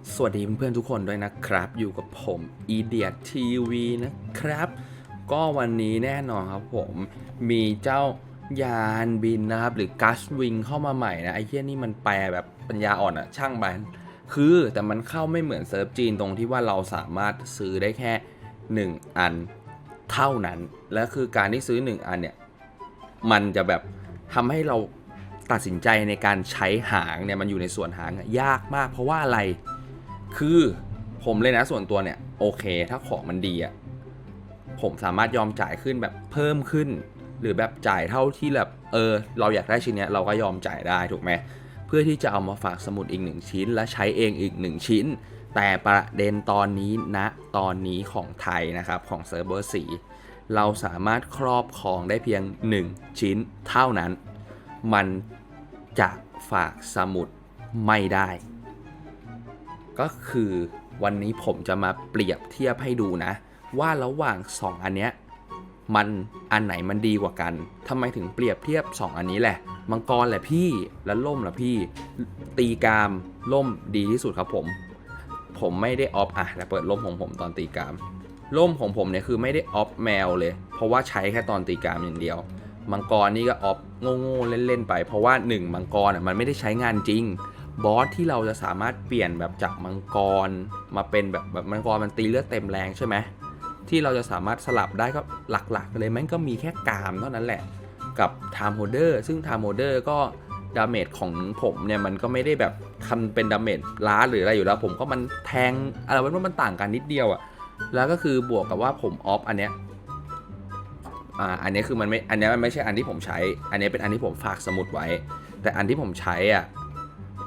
ละครับก็สวัสดีเพื่อนๆทุกคนด้วยนะครับ อยู่กับผม e d i o t TV นะครับ ก็วันนี้แน่นอนครับผมมีเจ้ายานบินนะครับ หรือ g u s Wing เข้ามาใหม่นะ ไอ้เหี้ยนี่มันแปลแบบปัญญาอ่อนอะช่างมันคือแต่มันเข้าไม่เหมือนเซิร์ฟจีนตรงที่ว่าเราสามารถซื้อได้แค่ 1 อันเท่านั้น และคือการที่ซื้อ 1 อันเนี่ย มันจะแบบทำให้เราตัดสินใจในการใช้หางเนี่ยมันอยู่ในส่วนหางยากมาก เพราะว่าอะไร คือผมเลยนะส่วนตัวเนี่ยโอเค ถ้าของมันดีอะผมสามารถยอมจ่ายขึ้นแบบเพิ่มขึ้น หรือแบบจ่ายเท่าที่แบบเออ เราอยากได้ชิ้นเนี้ยเราก็ยอมจ่ายได้ถูกไหมเพื่อที่จะเอามาฝากสมุดอีกหนึ่งชิ้น และใช้เองอีกหนึ่งชิ้น แต่ประเด็นตอนนี้ณนะตอนนี้ของไทยนะครับของเซิร์ฟเวอร์สีเราสามารถครอบครองได้เพียง 1 ชิ้นเท่านั้น มันจะฝากสมุดไม่ได้ ก็คือวันนี้ผมจะมาเปรียบเทียบให้ดูนะ ว่าระหว่าง 2 อันเนี้ยมันอันไหนมันดีกว่ากันทำไมถึงเปรียบเทียบ 2 อันนี้แหละ มังกรแหละพี่ แล้วล่มแหละพี่ ตีกามล่มดีที่สุดครับผม ผมไม่ได้ออฟอะแล้วเปิดล่มของผมตอนตีกาม ล่มของผมเนี่ยคือไม่ได้ออฟแมวเลย เพราะว่าใช้แค่ตอนตีกามอย่างเดียว มังกรนี่ก็ออฟโง่ๆเล่นๆไป เพราะว่า 1 มังกรอะมันไม่ได้ใช้งานจริง บอสที่เราจะสามารถเปลี่ยนแบบจากมังกรมาเป็นแบบแบบมังกรมันตีเลือดเต็มแรงใช่ไหมที่เราจะสามารถสลับได้ก็หลักๆ เลยแม่งก็มีแค่กามเท่านั้นแหละ กับไทม์โฮเดอร์ซึ่งไทม์โฮเดอร์ก็ดาเมจของผมเนี่ยมันก็ไม่ได้แบบทำเป็นดาเมจล้าหรืออะไรอยู่แล้ว ผมก็มันแทงอะไรว่ามันต่างกันนิดเดียวอะแล้วก็คือบวกกับว่าผมออฟอันเนี้ยอ่าอันเนี้ยคือมันไม่อันเนี้ยมันไม่ใช่อันที่ผมใช้ อันเนี้ยเป็นอันที่ผมฝากสมุดไว้ แต่อันที่ผมใช้อะ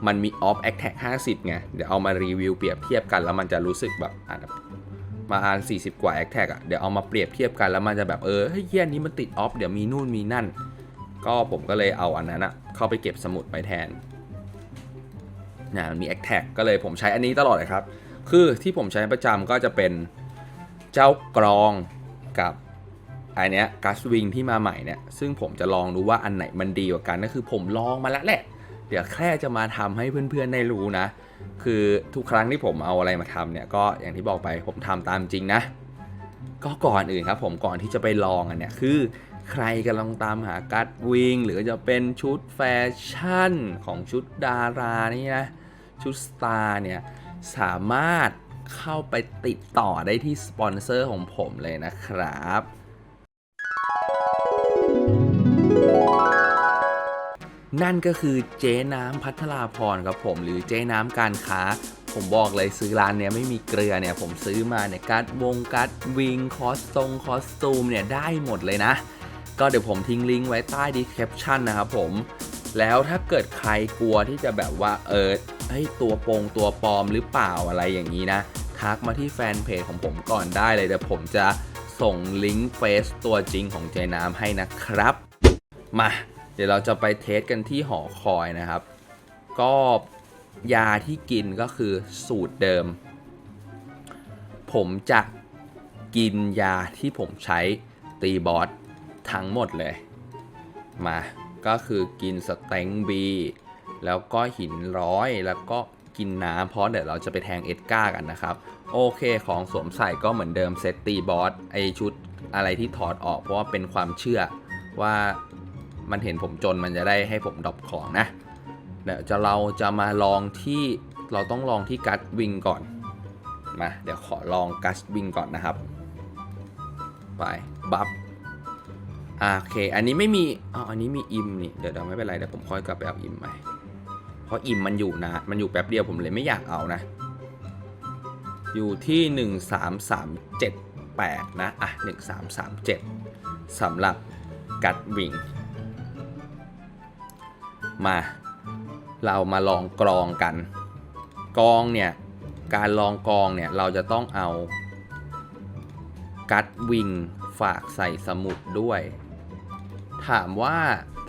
มันมีออฟแอคแท็ก50ไง เดี๋ยวเอามารีวิวเปรียบเทียบกันแล้วมันจะรู้สึกแบบอะมาอ่าน40 กว่าแอคแท็กอะ เดี๋ยวเอามาเปรียบเทียบกันแล้วมันจะแบบเออเฮ้ยเหี้ยนี้มันติดออฟเดี๋ยวมีนู่นมีนั่น ก็ผมก็เลยเอาอันนั้นอะเข้าไปเก็บสมุดไปแทนนะมันมี a c t a g ก็เลยผมใช้อันนี้ตลอดเลยครับ คือที่ผมใช้ประจำก็จะเป็นเจ้ากรองกับอันเนี้ยกัสวิงที่มาใหม่เนี่ยซึ่งผมจะลองดูว่าอันไหนมันดีกว่ากันก็คือผมลองมาแล้วแหละ ดี๋ยวแค่จะมาทำให้เพื่อนๆได้รู้นะ คือทุกครั้งที่ผมเอาอะไรมาทำเนี่ยก็อย่างที่บอกไปผมทำตามจริงนะ ก็ก่อนอื่นครับผมก่อนที่จะไปลองอันเนี้ยคือใครกำลังตามหาการ์ดวิงหรือจะเป็นชุดแฟชั่นของชุดดารานี่นะชุดสตาร์เนี่ยสามารถเข้าไปติดต่อได้ที่สปอนเซอร์ของผมเลยนะครับ นั่นก็คือเจ๊น้ำพัทราพรครับผมหรือเจ๊น้ำการค้า ผมบอกเลยซื้อร้านเนี้ยไม่มีเกลือเนี่ยผมซื้อมาเนี่ยการ์ดวงการ์ดวิงคอสตรงคอสตูมเนี่ยได้หมดเลยนะ ก็เดี๋ยวผมทิ้งลิงก์ไว้ใต้ดีแคปชั่นนะครับผมแล้วถ้าเกิดใครกลัวที่จะแบบว่าเออเฮ้ยตัวโปงตัวปลอมหรือเปล่าอะไรอย่างนี้นะทักมาที่แฟนเพจของผมก่อนได้เลยเดี๋ยวผมจะส่งลิงก์เฟซตัวจริงของเจน้ำให้นะครับ มา เดี๋ยวเราจะไปเทสกันที่หอคอยนะครับ ก็ยาที่กินก็คือสูตรเดิม ผมจะกินยาที่ผมใช้ตีบอสทั้งหมดเลย มา ก็คือกินสเต็งบีแล้วก็หินร้อยแล้วก็กินน้ำเพราะเดี๋ยวเราจะไปแทงเอ็ดก้ากันนะครับ โอเคของสวมใส่ก็เหมือนเดิมเซตตีบอสไอชุดอะไรที่ถอดออกเพราะว่าเป็นความเชื่อว่า มันเห็นผมจนมันจะได้ให้ผมดรอปของนะเดี๋ยวจะเราจะมาลองที่เราต้องลองที่กัดวิงก่อนมาเดี๋ยวขอลองกัสวิงก่อนนะครับ ไปบัฟโอเค อันนี้ไม่มีอ๋ออันนี้มีอิมนี่ เดี๋ยวเดี๋ยวไม่เป็นไรเดี๋ยวผมค่อยกลับไปเอาอิมใหม่เพราะอิมมันอยู่นะมันอยู่แป๊บเดียวผมเลยไม่อยากเอานะ อยู่ที่ 13378 นะ อะ 1337สำหรับกัดวิง มา เรามาลองกรองกัน กรองเนี่ย การลองกรองเนี่ย เราจะต้องเอา กัดวิงฝากใส่สมุดด้วย ถามว่า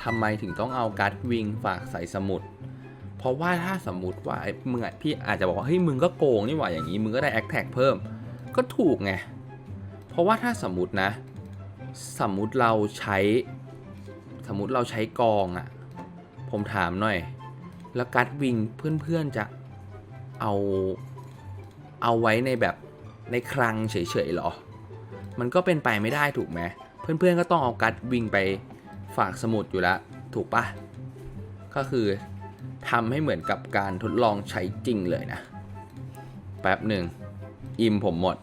ทำไมถึงต้องเอากัดวิงฝากใส่สมุด เพราะว่าถ้าสมมติว่ามึงอพี่อาจจะบอกว่าเฮ้ยมึงก็โกงนี่หว่าอย่างนี้มึงก็ได้แอคแท็กเพิ่ม ก็ถูกไง เพราะว่าถ้าสมมตินะ สมมติเราใช้ สมมติเราใช้กองอะ ผมถามหน่อย แล้วกัดวิงเพื่อนๆจะเอาเอาไว้ในแบบในคลังเฉยๆหรอ มันก็เป็นไปไม่ได้ถูกไหมเพื่อนๆก็ต้องเอากัดวิงไปฝากสมุดอยู่แล้วถูกปะก็คือทำให้เหมือนกับการทดลองใช้จริงเลยนะ แป๊บหนึ่งอิมผมหมด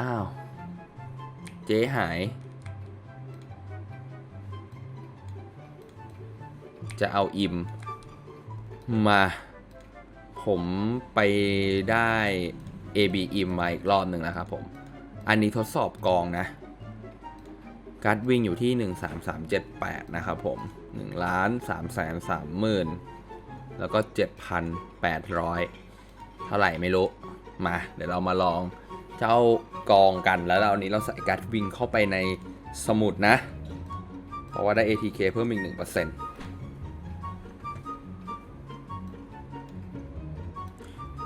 อ้าว เจ๊หาย จะเอาอิม มา ผมไปได้ AB อิมมาอีกรอบหนึ่งแล้วครับผม อันนี้ทดสอบกองนะการ์ดวิ่งอยู่ที่ 13378 นะครับผม1ล้าน3แสน3หมื่นแล้วก็ 7,800 เท่าไหร่ไม่รู้ มา เดี๋ยวเรามาลองเจ้ากองกันแล้วเรานี้เราใส่การ์ดวิ่งเข้าไปในสมุดนะ เพราะว่าได้ ATK เพิ่มอีก1%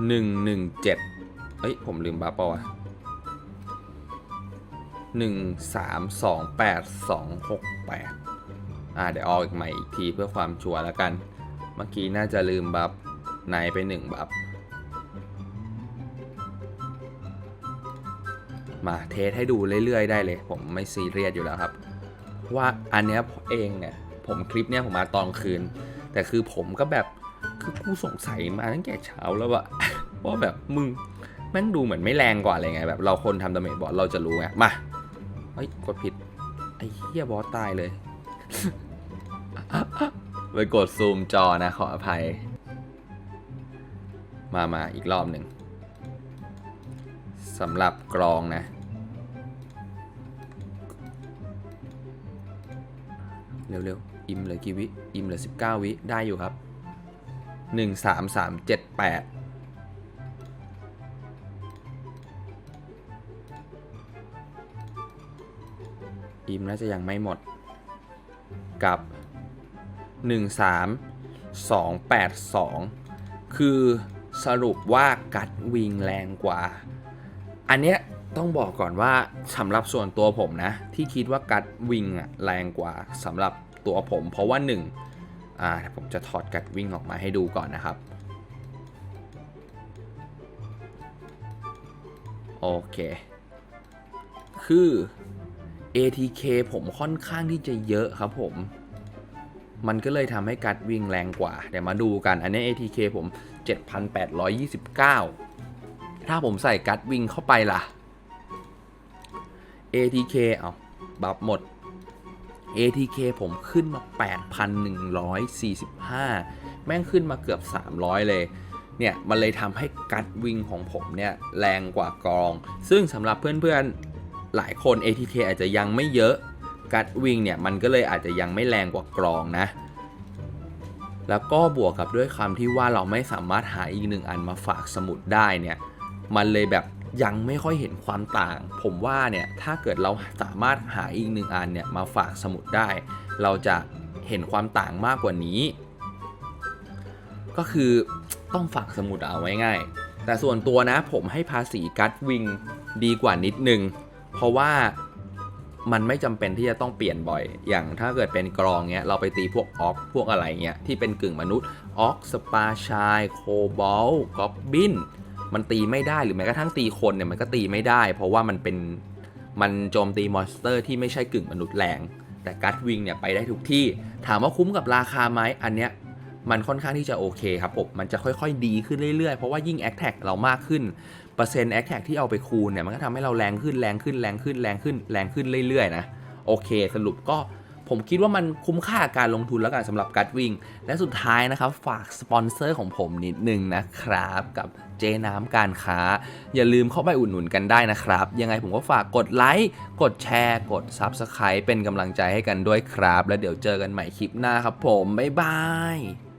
หนึ่งหนึ่งเจ็ดเอ้ย ผมลืมบัฟปล่าวะหนึ่งสามสองแปดสองหกแปดอ่า เดี๋ยวเอาอีกใหม่อีกทีเพื่อความชัวร์แล้วกัน เมื่อกี้น่าจะลืมบัฟไหนไปหนึ่งบัฟมาเทสให้ดูเรื่อยๆได้เลย ผมไม่ซีเรียสอยู่แล้วครับ ว่าอันเนี้ยเองเนี่ย ผมคลิปเนี้ยผมมาตอนคืน แต่คือผมก็แบบ คือกูสงสัยมาตั้งแต่เช้าแล้วอะว่าแบบมึงแม่งดูเหมือนไม่แรงกว่าเลยไง แบบเราคนทำดาเมจบอสเราจะรู้ไง มาเฮ้ยกดผิด ไอ้เหี้ยบอสตายเลย ไปกดซูมจอนะขออภัย มามาอีกรอบหนึ่งสำหรับกรองนะ เร็วๆ อิ่มเหลือกี่วิ อิ่มเหลือ 19 วิ ได้อยู่ครับ หนึ่งสามสามเจ็ดแปดอิมน่าจะยังไม่หมดกับหนึ่งสามสองแปดสองคือสรุปว่ากัดวิงแรงกว่า อันเนี้ยต้องบอกก่อนว่าสำหรับส่วนตัวผมนะ ที่คิดว่ากัดวิงอะแรงกว่าสำหรับตัวผม เพราะว่าหนึ่ง อ่าผมจะถอดกัดวิ่งออกมาให้ดูก่อนนะครับ โอเค คือ ATK ผมค่อนข้างที่จะเยอะครับผม มันก็เลยทำให้กัดวิ่งแรงกว่า เดี๋ยวมาดูกัน อันนี้ ATK ผม 7,829 ถ้าผมใส่กัดวิ่งเข้าไปล่ะ ATK เอาบัฟหมด ATK ผมขึ้นมา 8,145 แม่งขึ้นมาเกือบ 300 เลย เนี่ย มันเลยทำให้กัดวิงของผมเนี่ย แรงกว่ากรอง ซึ่งสำหรับเพื่อนๆ หลายคน ATK อาจจะยังไม่เยอะ กัดวิงเนี่ย มันก็เลยอาจจะยังไม่แรงกว่ากรองนะ แล้วก็บวกกับด้วยคำที่ว่าเราไม่สามารถหาอีกหนึ่งอันมาฝากสมุดได้เนี่ย มันเลยแบบ ยังไม่ค่อยเห็นความต่าง ผมว่าเนี่ยถ้าเกิดเราสามารถหาอีกหนึ่งอันเนี่ยมาฝากสมุดได้ เราจะเห็นความต่างมากกว่านี้ ก็คือต้องฝากสมุดเอาไว้ง่าย แต่ส่วนตัวนะผมให้ภาษีกัดวิงดีกว่านิดนึง เพราะว่ามันไม่จำเป็นที่จะต้องเปลี่ยนบ่อย อย่างถ้าเกิดเป็นกรองเงี้ย เราไปตีพวกออกพวกอะไรเงี้ย ที่เป็นกึ่งมนุษย์ออกสปาชาย โคบอลกอบบิน มันตีไม่ได้หรือแม้กระทั่งตีคนเนี่ยมันก็ตีไม่ได้ เพราะว่ามันเป็นมันโจมตีมอนสเตอร์ที่ไม่ใช่กึ่งมนุษย์แรง แต่กัดวิงเนี่ยไปได้ทุกที่ ถามว่าคุ้มกับราคาไหมอันเนี้ยมันค่อนข้างที่จะโอเคครับผมมันจะค่อยๆดีขึ้นเรื่อยๆ เพราะว่ายิ่งแอคแท็กเรามากขึ้น เปอร์เซ็นต์แอคแท็กที่เอาไปคูณเนี่ยมันก็ทำให้เราแรงขึ้นแรงขึ้นแรงขึ้นแรงขึ้นแรงขึ้นเรื่อยๆนะโอเค สรุปก็ ผมคิดว่ามันคุ้มค่าการลงทุนแล้วกันสำหรับการวิ่ง และสุดท้ายนะครับ ฝากสปอนเซอร์ของผมนิดนึงนะครับ กับเจน้ำการค้า อย่าลืมเข้าไปอุดหนุนกันได้นะครับ ยังไงผมก็ฝากกดไลค์กดแชร์ กด Subscribe เป็นกำลังใจให้กันด้วยครับ แล้วเดี๋ยวเจอกันใหม่คลิปหน้าครับผมบ๊ายบาย